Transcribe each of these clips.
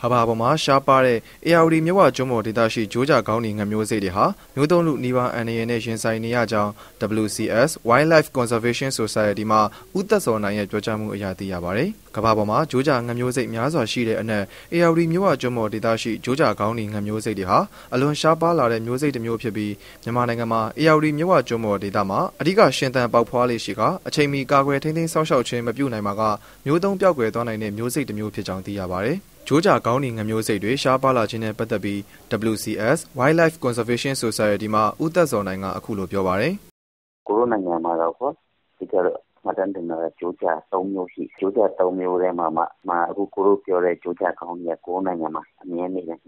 ဟာဘာပေါ်မှာရှားပါတဲ့ ARD မြဝကျွန်းပေါ်ဒေသရှိဂျိုးကြကောင်းနေငမျိုးစိတ်တွေဟာမျိုးတုံးလူနီးပါးအန္တရာယ်နဲ့ရင်ဆိုင်နေရကြောင်း WCS Wildlife Conservation Society မှဦးသက်စောနိုင်ရဲ့ပြောကြားမှုအရသိရပါတယ်။ကမ္ဘာပေါ်မှာဂျိုးကြငမျိုးစိတ်များစွာရှိတဲ့အနက် ARD မြဝကျွန်းပေါ်ဒေသရှိဂျိုးကြကောင်းနေငမျိုးစိတ်တွေဟာအလွန်ရှားပါလာတဲ့မျိုးစိတ်တစ်မျိုးဖြစ်ပြီးမြန်မာနိုင်ငံမှာ ARD မြဝကျွန်းပေါ်ဒေသမှာအဓိကရှင်သန်ပေါက်ဖွားလေးရှိကအချိန်မီကာကွယ်ထိန်းသိမ်းစောင့်ရှောက်ခြင်းမပြုနိုင်မှာကမျိုးတုံးပြောက်ကွယ်သွားနိုင်တဲ့မျိုးစိတ်တစ်မျိုးဖြစ်ကြောင်းသိရပါတယ်။ ဂျိုးကြကောင်းနေငမျိုးစိတ်တွေရှားပါလာခြင်းနဲ့ပတ်သက်ပြီး WCS Wildlife Conservation Society မှဦးသက်စောနိုင်ကအခုလိုပြောပါတယ်။ကိုရိုနိုင်ငံမှာတော့ပေါ့ဒီကတော့မတန်တင်တဲ့ဂျိုးကြ၃မျိုးရှိဂျိုးကြ၃မျိုးထဲမှာမှအခုကိုရိုပြောတဲ့ဂျိုးကြကောင်းကြီးကကိုနိုင်ငံမှာအမြဲနေတယ်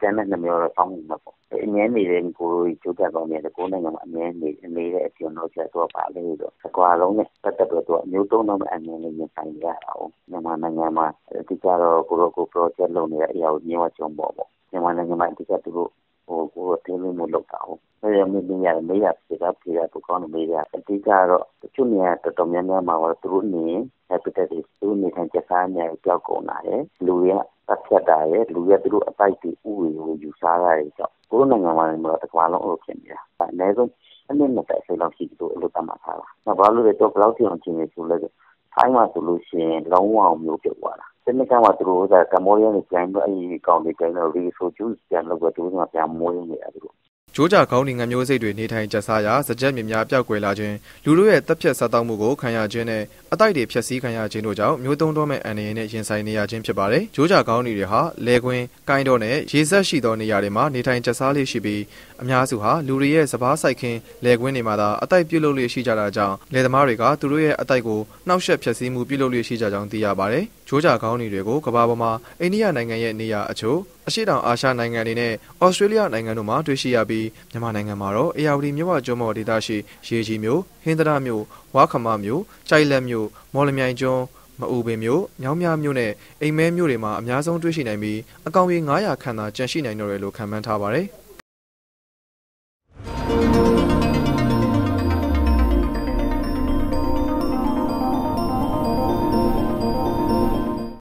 ကျန်တဲ့နှမျိုးတော့စောင့်နေမှာပေါ့အမြဲနေတဲ့ကိုလိုကျိုးကြကောင်းနေတဲ့ကိုနိုင်ငံမှာအမြဲနေနေတဲ့အပြင်တော့ကျတော့ပါလေတော့အကွာလုံးနဲ့ပတ်သက်တော့တော့အမျိုးသုံးတော့အမြဲနေရင်ဆိုင် မှာဒီကြတော့ကိုလိုကို project လုပ်နေတဲ့အရာကိုမြင်ဝကြုံပေါ့ပေါ့မြန်မာနိုင်ငံမှာဒီကသူတို့ဟိုကိုတင်းလို့မလုပ်တာ哦အဲရမင်းရမေးရပြေတာပြေတာကိုကောင်းမေးရအတိကတော့တချို့နေရာတော်တော်များများမှာတော့သူတို့နေ habitat တွေသူနေထိုင်ကြစားနေကြောက်ကုန်လာတယ်လူတွေကတပ်ဖြတ်တာရဲ့လူရသူတို့အပိုက်တွေဥတွေကိုယူစားရတဲ့ကြောင့်ကိုယ်နိုင်ငံမှာလည်းတစ်ခွာလုံးအလုပ်ဖြစ်နေတာအနည်းဆုံးအနည်းနဲ့တစ်ဆယ်လောက်ရှိသူအလုပ်တတ်မှထားတာ။ဘာလို့လဲတော့ဘယ်လောက်ထိအောင်ကျင်းနေဆိုလဲထိုင်းမှာဆိုလို့ရှိရင်လုံးဝမျိုးပြသွားတာ။ ဒီနေ့ကမှသူတို့ကကမ္ဘောဒီးယားနဲ့ကြိုင်တော့အဲဒီကောင်တွေကြိုင်တော့ရီဆိုဂျူးပြန်လို့ပဲသူတို့ကပြန်မွေးနေတာသူတို့ဂျိုးကြကောင်းနေငမျိုးစိတ်တွေနေထိုင်ကြစားရာစကြက်မြများပျောက်ကွယ်လာခြင်းလူတို့ရဲ့တပ်ဖြတ်စားတောက်မှုကိုခံရခြင်းနဲ့အတိုက်တွေဖျက်ဆီးခံရခြင်းတို့ကြောင့်မျိုးတုံးတော်မဲ့အန္တရာယ်နဲ့ရင်ဆိုင်နေရခြင်းဖြစ်ပါတယ်။ဂျိုးကြကောင်းနေတွေဟာလဲခွင်း၊ကိုင်းတော်နဲ့ရေဆက်ရှိသောနေရာတွေမှာနေထိုင်ကြစားလေးရှိပြီးအများစုဟာလူတွေရဲ့စပားဆိုင်ခင်းလဲခွင်းတွေမှာသာအတိုက်ပြုတ်လို့လေးရှိကြတာကြောင့်လယ်သမားတွေကသူတို့ရဲ့အတိုက်ကိုနှောက်ယှက်ဖျက်ဆီးမှုပြုလုပ်လေးရှိကြကြောင်းသိရပါတယ်။ ဂျိုးကြာခေါင်းတွေကိုကမ္ဘာပေါ်မှာအိန္ဒိယနိုင်ငံရဲ့နေရာအချို့အရှေ့တောင်အာရှနိုင်ငံတွေနဲ့ဩစတြေးလျနိုင်ငံတို့မှာတွေ့ရှိရပြီးမြန်မာနိုင်ငံမှာတော့အေယာဝတီမြဝကျွန်းပေါ်ဒေသရှိရေကြီးမြို့ဟင်္ဒရာမြို့ဝါခမမြို့ကြိုက်လက်မြို့မော်လမြိုင်ကျွန်းမအူပင်မြို့မြောင်းမြမြို့နဲ့အိမ်မဲမြို့တွေမှာအများဆုံးတွေ့ရှိနိုင်ပြီးအကောင်ရေ900ခန့်သာကျန်ရှိနိုင်တော့တယ်လို့ခန့်မှန်းထားပါတယ်။